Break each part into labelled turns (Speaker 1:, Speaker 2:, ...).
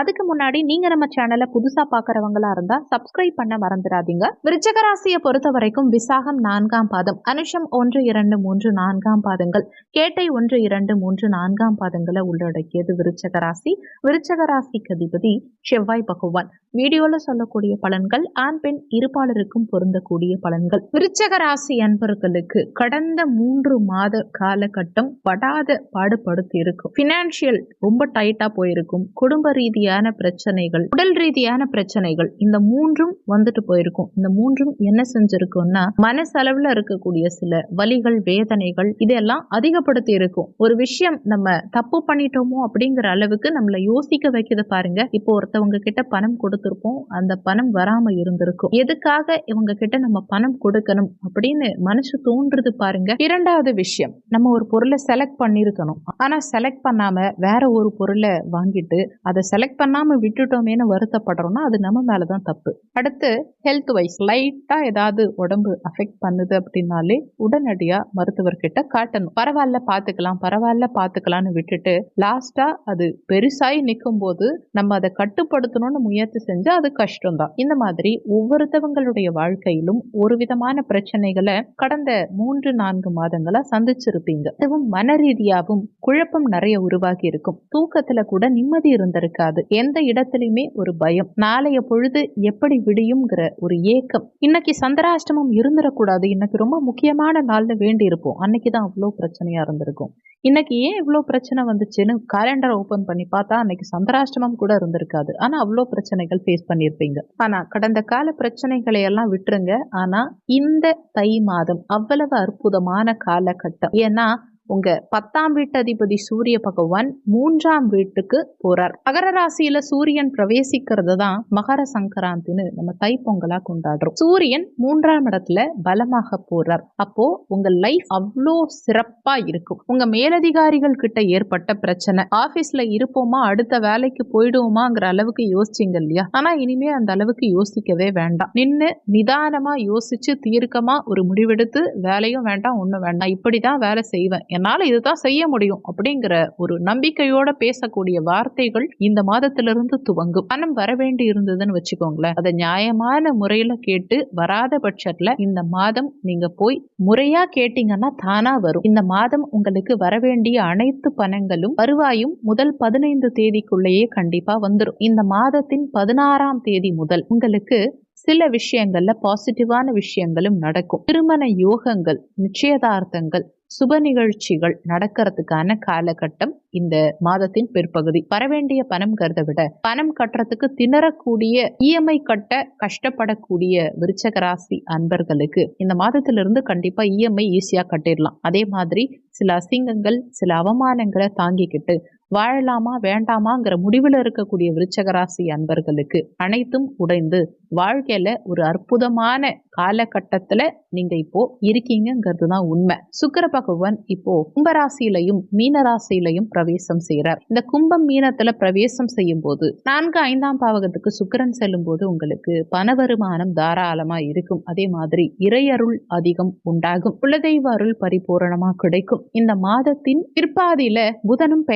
Speaker 1: அதுக்கு முன்னாடி நீங்க நம்ம சேனலை புதுசா பாக்குறவங்களா இருந்தா சப்ஸ்கிரைப் பண்ண மறந்துடாதீங்க. விருச்சகராசியை பொறுத்த வரைக்கும் விசாகம் நான்காம் பாதம் அனுஷம் ஒன்று இரண்டு மூன்று நான்காம் பாதங்கள் கேட்டை ஒன்று இரண்டு மூன்று நான்காம் பாதங்களை உள்ளடக்கியது விருச்சகராசி. விருச்சகராசிக்கு அதிபதி செவ்வாய் பகவான். வீடியோல சொல்லக்கூடிய பலன்கள் ஆண் பெண் இருபாளருக்கும் பொருந்தக்கூடிய பலன்கள். விருச்சக ராசி அன்பர்களுக்கு கடந்த மூன்று மாத காலகட்டம் படாத பாடுபடுத்தி இருக்கும் பினான்சியல் ரொம்ப டைட்டா போயிருக்கும். குடும்ப ரீதி ரீதியான பிரச்சனைகள் உடல் ரீதியான பிரச்சனைகள் இந்த மூன்றும் வந்துட்டு போயிருக்கும். இந்த மூன்றும் என்ன செஞ்சிருக்கும்னா மனசளவுல இருக்கக்கூடிய சில வலிகள் வேதனைகள் இதெல்லாம் அதிகப்படுத்தி இருக்கும். ஒரு விஷயம் நம்ம தப்பு பண்ணிட்டோமோ அப்படிங்கிற அளவுக்கு நம்மள யோசிக்க வைக்கிறது பாருங்க. இப்போ ஒருத்தவங்க கிட்ட பணம் கொடுத்திருப்போம். அந்த பணம் வராம இருந்திருக்கும். எதுக்காக இவங்க கிட்ட நம்ம பணம் கொடுக்கணும் அப்படின்னு மனசு தோன்றுது பாருங்க. இரண்டாவது விஷயம் நம்ம ஒரு பொருளை செலக்ட் பண்ணிருக்கணும் ஆனா செலக்ட் பண்ணாம வேற ஒரு பொருளை வாங்கிட்டு அதை செலக்ட் பண்ணாம விட்டுட்டோமேனு வருத்தப்படுறோம்னா அது நம்ம மேலதான் தப்பு. அடுத்து ஹெல்த் வைஸ் லைட்டா ஏதாவது உடம்பு அஃபெக்ட் பண்ணுது அப்படின்னாலே உடனடியா மருத்துவர்கிட்ட காட்டணும். பரவாயில்ல பாத்துக்கலாம் பரவாயில்ல பாத்துக்கலாம்னு விட்டுட்டு லாஸ்டா அது பெருசாகி நிற்கும் போது நம்ம அதை கட்டுப்படுத்தணும்னு முயற்சி செஞ்சா அது கஷ்டம்தான். இந்த மாதிரி ஒவ்வொருத்தவங்களுடைய வாழ்க்கையிலும் ஒரு விதமான பிரச்சனைகளை கடந்த மூன்று நான்கு மாதங்களா சந்திச்சிருப்பீங்க. அதுவும் மன ரீதியாகவும் குழப்பம் நிறைய உருவாகி இருக்கும். தூக்கத்துல கூட நிம்மதி இருந்திருக்காது. எந்த இடத்துலையுமே ஒரு பயம். நாளைய பொழுது எப்படி விடியுங்கிற ஒரு ஏக்கம். இன்னைக்கு சந்திராஷ்டமம் இருந்துடக்கூடாது. இன்னைக்கு ரொம்ப முக்கியமான நாள்னு வேண்டி இருப்போம் அன்னைக்குதான் அவ்வளோ பிரச்சனையா இருந்திருக்கும். இன்னைக்கு ஏன் இவ்வளோ பிரச்சனை வந்துச்சுன்னு காலண்டர் ஓபன் பண்ணி பார்த்தா அன்னைக்கு சந்திராஷ்டமம் கூட இருந்திருக்காது. ஆனா அவ்வளோ பிரச்சனைகள் ஃபேஸ் பண்ணியிருப்பீங்க. ஆனா கடந்த கால பிரச்சனைகளை எல்லாம் விட்டுருங்க. ஆனா இந்த தை மாதம் அவ்வளவு அற்புதமான காலகட்டம். ஏன்னா உங்க பத்தாம் வீட்டு அதிபதி சூரிய பகவான் மூன்றாம் வீட்டுக்கு போறார். மகர ராசியில சூரியன் பிரவேசிக்கிறது தான் மகர சங்கராந்தின்னு நம்ம தைப்பொங்கலா கொண்டாடுறோம். சூரியன் மூன்றாம் இடத்துல பலமாக போறார். அப்போ உங்க லைஃப் அவ்வளோ சிறப்பா இருக்கும். உங்க மேலதிகாரிகள் கிட்ட ஏற்பட்ட பிரச்சனை ஆபீஸ்ல இருப்போமா அடுத்த வேலைக்கு போயிடுவோமாங்கிற அளவுக்கு யோசிச்சிங்க இல்லையா? ஆனா இனிமே அந்த அளவுக்கு யோசிக்கவே வேண்டாம். நின்னு நிதானமா யோசிச்சு தீர்க்கமா ஒரு முடிவெடுத்து வேலையும் வேண்டாம் ஒன்றும் வேண்டாம். இப்படிதான் வேலை செய்வேன். என்னால் இதுதான் செய்ய முடியும் அப்படிங்கிற ஒரு நம்பிக்கையோட பேசக்கூடிய வார்த்தைகள் இந்த மாதத்திலிருந்து துவங்கும். பணம் வர வேண்டி இருந்ததுன்னு வச்சுக்கோங்களேன். அதை நியாயமான முறையில கேட்டு வராத பட்சத்துல இந்த மாதம் நீங்க போய் முறையா கேட்டீங்கன்னா தானா வரும். இந்த மாதம் உங்களுக்கு வர வேண்டிய அனைத்து பணங்களும் வருவாயும் முதல் பதினைந்து தேதிக்குள்ளேயே கண்டிப்பா வந்துடும் இந்த மாதத்தின் பதினாறாம் தேதி முதல் உங்களுக்கு சில விஷயங்கள்ல பாசிட்டிவான விஷயங்களும் நடக்கும். திருமண யோகங்கள் நிச்சயதார்த்தங்கள் சுப நிகழ்ச்சிகள் நடக்கிறதுக்கான காலகட்டம் இந்த மாதத்தின் பிற்பகுதி. வரவேண்டிய பணம் கருத விட பணம் கட்டுறதுக்கு திணறக்கூடிய இஎம்ஐ கட்ட கஷ்டப்படக்கூடிய விருச்சக ராசி அன்பர்களுக்கு இந்த மாதத்திலிருந்து கண்டிப்பா இஎம்ஐ ஈஸியா கட்டிடலாம். அதே மாதிரி சில அசிங்கங்கள் சில அவமானங்களை தாங்கிக்கிட்டு வாழலாமா வேண்டாமாங்கிற முடிவில் இருக்கக்கூடிய விருச்சகராசி அன்பர்களுக்கு அனைத்தும் உடைந்து வாழ்க்கையில ஒரு அற்புதமான காலகட்டத்துல நீங்க இப்போ இருக்கீங்கிறது தான் உண்மை. சுக்கர பகவான் இப்போ கும்பராசியிலையும் மீனராசியிலையும் பிரவேசம் செய்யறார் இந்த கும்பம் மீனத்துல பிரவேசம் செய்யும் போது நான்கு ஐந்தாம் பாவகத்துக்கு சுக்கரன் செல்லும் போது உங்களுக்கு பண வருமானம் தாராளமா இருக்கும். அதே மாதிரி இறையருள் அதிகம் உண்டாகும். குலதெய்வ அருள் பரிபூரணமா கிடைக்கும். இந்த மாதத்தின் பிற்பாதியில புதனும்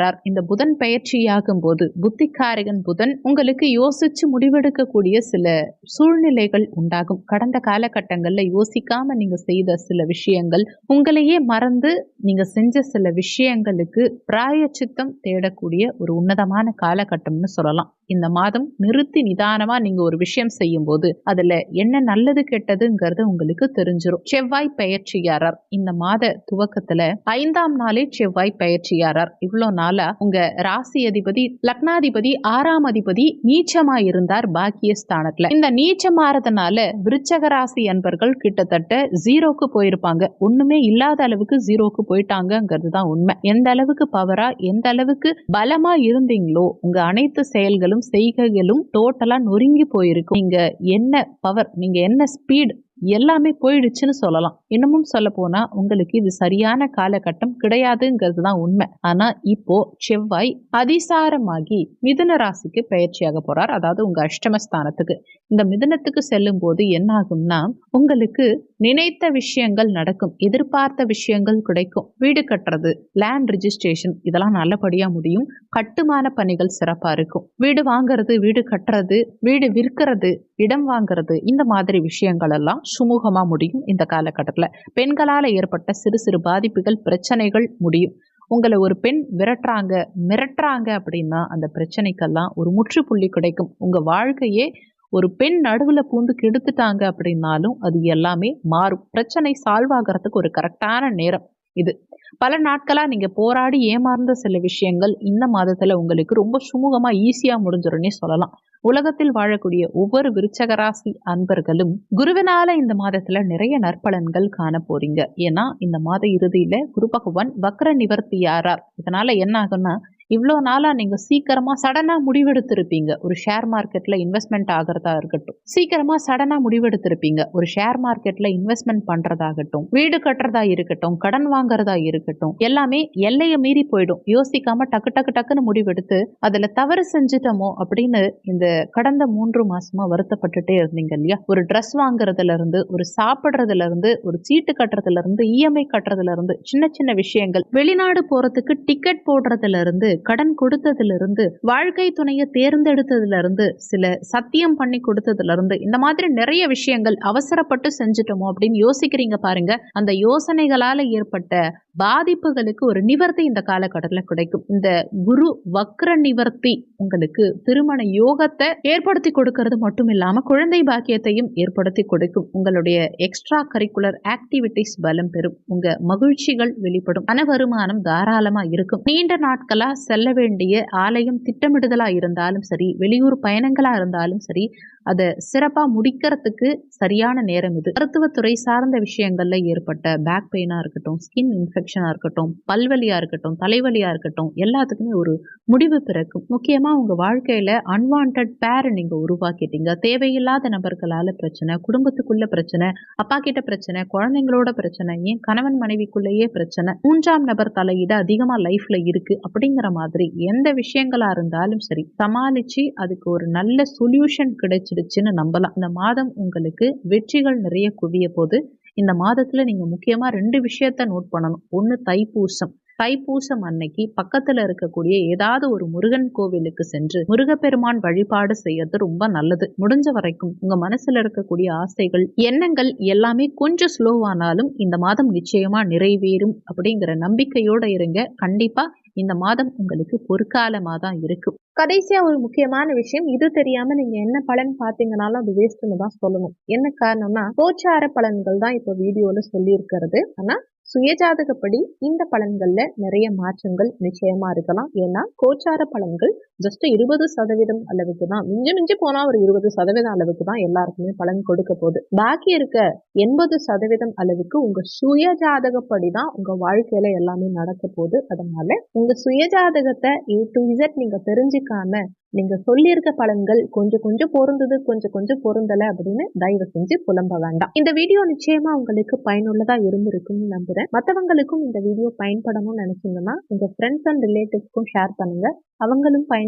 Speaker 1: பெயர்ச்சியாரார் இந்த புதன் பயிற்சியாகும் போது புத்திகாரகன் புதன் உங்களுக்கு யோசிச்சு முடிவெடுக்கக்கூடிய சில சூழ்நிலைகள் உண்டாகும். கடந்த காலகட்டங்களில் யோசிக்காம நீங்க செய்த சில விஷயங்கள் உங்களையே மறந்து நீங்க செஞ்ச சில விஷயங்களுக்கு பிராயச்சித்தம் தேடக்கூடிய ஒரு உன்னதமான காலகட்டம்னு சொல்லலாம். இந்த மாதம் நிறுத்தி நிதானமா நீங்க ஒரு விஷயம் செய்யும் போது அதுல என்ன நல்லது கெட்டதுங்கிறது உங்களுக்கு தெரிஞ்சிடும் செவ்வாய் பயிற்சியாரர் இந்த மாத துவக்கத்துல ஐந்தாம் நாளே செவ்வாய் பயிற்சியாரர் இவ்வளவு நாளா உங்க ராசி அதிபதி லக்னாதிபதி ஆறாம் அதிபதி நீச்சமா இருந்தார் பாக்கிய ஸ்தானத்துல இந்த நீச்சமாறதுனால விருச்சக ராசி அன்பர்கள் கிட்டத்தட்ட ஜீரோக்கு போயிருப்பாங்க. ஒண்ணுமே இல்லாத அளவுக்கு ஜீரோக்கு போயிட்டாங்கிறது தான் உண்மை. எந்த அளவுக்கு பவரா எந்த அளவுக்கு பலமா இருந்தீங்களோ உங்க அனைத்து செயல்களும் செய்கைகளும் டோட்டலாக நொறுங்கி போயிருக்கும். நீங்கள் என்ன பவர் நீங்க என்ன ஸ்பீட் எல்லாமே போயிடுச்சுன்னு சொல்லலாம். இன்னமும் சொல்ல போனா உங்களுக்கு இது சரியான காலகட்டம் கிடையாதுங்கிறது தான் உண்மை. ஆனா இப்போ செவ்வாய் அதிசாரமாகி மிதுன ராசிக்கு பயிற்சியாக போறார். அதாவது உங்க அஷ்டமஸ்தானத்துக்கு. இந்த மிதுனத்துக்கு செல்லும் போது என்ன ஆகும்னா உங்களுக்கு நினைத்த விஷயங்கள் நடக்கும். எதிர்பார்த்த விஷயங்கள் கிடைக்கும். வீடு கட்டுறது லேண்ட் ரிஜிஸ்ட்ரேஷன் இதெல்லாம் நல்லபடியா முடியும். கட்டுமான பணிகள் சிறப்பா இருக்கும். வீடு வாங்குறது வீடு கட்டுறது வீடு விற்கிறது இடம் வாங்குறது இந்த மாதிரி விஷயங்கள் எல்லாம் சுமூகமாக முடியும் இந்த காலகட்டத்தில். பெண்களால் ஏற்பட்ட சிறு சிறு பாதிப்புகள் பிரச்சனைகள் முடியும். உங்களை ஒரு பெண் விரட்டுறாங்க மிரட்டுறாங்க அப்படின்னா அந்த பிரச்சனைக்கெல்லாம் ஒரு முற்றுப்புள்ளி கிடைக்கும். உங்கள் வாழ்க்கையே ஒரு பெண் நடுவில் பூந்து கெடுத்துட்டாங்க அப்படின்னாலும் அது எல்லாமே மாறும். பிரச்சனை சால்வ் ஆகிறதுக்கு ஒரு கரெக்டான நேரம் இது. பல நாட்களாக நீங்கள் போராடி ஏமாந்த சில விஷயங்கள் இந்த மாதத்தில் உங்களுக்கு ரொம்ப சுமூகமாக ஈஸியாக முடிஞ்சிடும்னே சொல்லலாம். உலகத்தில் வாழக்கூடிய ஒவ்வொரு விருச்சகராசி அன்பர்களும் குருவினால இந்த மாதத்துல நிறைய நற்பலன்கள் காண போறீங்க ஏன்னா இந்த மாத இறுதியில குரு பகவான் வக்ர நிவர்த்தி யாரார் இதனால என்ன ஆகும்னா இவ்வளோ நாளாக நீங்கள் சீக்கிரமாக சடனாக முடிவெடுத்திருப்பீங்க. ஒரு ஷேர் மார்க்கெட்டில் இன்வெஸ்ட்மெண்ட் ஆகிறதா இருக்கட்டும். சீக்கிரமாக சடனாக முடிவெடுத்திருப்பீங்க. ஒரு ஷேர் மார்க்கெட்டில் இன்வெஸ்ட்மெண்ட் பண்ணுறதாகட்டும் வீடு கட்டுறதா இருக்கட்டும். கடன் வாங்குறதா இருக்கட்டும். எல்லாமே எல்லையை மீறி போயிடும். யோசிக்காமல் டக்கு டக்கு டக்குன்னு முடிவெடுத்து அதில் தவறு செஞ்சிட்டோமோ அப்படின்னு இந்த கடந்த மூன்று மாசமா வருத்தப்பட்டுட்டே இருந்தீங்க இல்லையா? ஒரு ட்ரெஸ் வாங்குறதுல இருந்து ஒரு சாப்பிட்றதுல இருந்து ஒரு சீட்டு கட்டுறதுல இருந்து இஎம்ஐ கட்டுறதுல இருந்து சின்ன சின்ன விஷயங்கள். வெளிநாடு போறதுக்கு டிக்கெட் போடுறதுல இருந்து கடன் கொடுத்ததுல இருந்து வாழ்க்கை துணையை தேர்ந்தெடுத்ததுல இருந்து சில சத்தியம் பண்ணி கொடுத்ததுல இருந்து இந்த மாதிரி நிறைய விஷயங்கள் அவசரப்பட்டு செஞ்சுட்டோமோ அப்படின்னு யோசிக்கிறீங்க பாருங்க. அந்த யோசனைகளால ஏற்பட்ட பாதிப்புகளுக்கு ஒரு நிவர்த்தி இந்த காலகட்டத்தில் கிடைக்கும். இந்த குரு வக்ர நிவர்த்தி உங்களுக்கு திருமண யோகத்தை ஏற்படுத்தி கொடுக்கறது மட்டும் இல்லாம குழந்தை பாக்கியத்தையும் ஏற்படுத்தி கொடுக்கும். உங்களுடைய எக்ஸ்ட்ரா கரிக்குலர் ஆக்டிவிட்டிஸ் பலம் பெறும். உங்க மகிழ்ச்சிகள் வெளிப்படும். பண வருமானம் தாராளமா இருக்கும். நீண்ட நாட்களா செல்ல வேண்டிய ஆலயம் திட்டமிடுதலா இருந்தாலும் சரி வெளியூர் பயணங்களா இருந்தாலும் சரி அதை சிறப்பாக முடிக்கிறதுக்கு சரியான நேரம் இது. மருத்துவத்துறை சார்ந்த விஷயங்கள்ல ஏற்பட்ட பேக் பெயினாக இருக்கட்டும் ஸ்கின் இன்ஃபெக்ஷனாக இருக்கட்டும் பல்வலியாக இருக்கட்டும் தலைவலியாக இருக்கட்டும் எல்லாத்துக்குமே ஒரு முடிவு பிறக்கும். முக்கியமாக உங்கள் வாழ்க்கையில் அன்வான்ட் பேரை நீங்கள் உருவாக்கிட்டீங்க. தேவையில்லாத நபர்களால் பிரச்சனை குடும்பத்துக்குள்ள பிரச்சனை அப்பா கிட்ட பிரச்சனை குழந்தைங்களோட பிரச்சனை ஏன் கணவன் மனைவிக்குள்ளேயே பிரச்சனை மூன்றாம் நபர் தலையீடு அதிகமாக லைஃப்ல இருக்கு அப்படிங்கிற மாதிரி எந்த விஷயங்களா இருந்தாலும் சரி சமாளிச்சு அதுக்கு ஒரு நல்ல சொல்யூஷன் கிடைச்சிடு வந்துடுச்சுன்னு நம்பலாம். இந்த மாதம் உங்களுக்கு வெற்றிகள் நிறைய குவிய போது இந்த மாதத்துல நீங்க முக்கியமா ரெண்டு விஷயத்த நோட் பண்ணணும். ஒன்று தைப்பூசம். தைப்பூசம் அன்னைக்கு பக்கத்துல இருக்கக்கூடிய ஏதாவது ஒரு முருகன் கோவிலுக்கு சென்று முருகப்பெருமான் வழிபாடு செய்யறது ரொம்ப நல்லது. முடிஞ்ச வரைக்கும் உங்க மனசுல இருக்கக்கூடிய ஆசைகள் எண்ணங்கள் எல்லாமே கொஞ்சம் ஸ்லோவானாலும் இந்த மாதம் நிச்சயமா நிறைவேறும் அப்படிங்கிற நம்பிக்கையோட இருங்க. கண்டிப்பா இந்த மாதம் உங்களுக்கு பொற்காலமாக தான் இருக்கும்
Speaker 2: கடைசியா ஒரு முக்கியமான விஷயம் இது தெரியாம நீங்க என்ன பலன் பாத்தீங்கன்னாலும் அது வேஸ்ட்னு தான் சொல்லணும். என்ன காரணம்னா கோச்சார பலன்கள் தான் இப்போ வீடியோல சொல்லி இருக்கிறது ஆனா சுயஜாதகப்படி இந்த பலன்கள்ல நிறைய மாற்றங்கள் நிச்சயமா இருக்கலாம். ஏன்னா கோச்சார பலன்கள் ஜஸ்ட் இருபது சதவீதம் அளவுக்கு தான் மிஞ்சி மிஞ்சி போனா ஒரு இருபது சதவீதம் அளவுக்கு தான் எல்லாருக்குமே பலன் கொடுக்க போகுது. பாக்கி இருக்க எண்பது சதவீதம் அளவுக்கு உங்க சுயஜாதகப்படி தான் உங்க வாழ்க்கையில எல்லாமே நடக்க போகுது. அதனால உங்க சுயஜாதகத்தை ஏ டு இசட் நீங்க தெரிஞ்சுக்காம நீங்க சொல்லியிருக்க பலன்கள் கொஞ்சம் கொஞ்சம் பொருந்தது கொஞ்சம் கொஞ்சம் பொருந்தல அப்படின்னு தயவு செஞ்சு புலம்ப வேண்டாம். இந்த வீடியோ நிச்சயமா உங்களுக்கு பயனுள்ளதா இருந்திருக்கும்னு நம்புறேன். மற்றவங்களுக்கும் இந்த வீடியோ பயன்படணும்னு நினைச்சீங்கன்னா உங்க ஃப்ரெண்ட்ஸ் அண்ட் ரிலேட்டிவ்ஸ்க்கும் ஷேர் பண்ணுங்க. அவங்களும் பயன்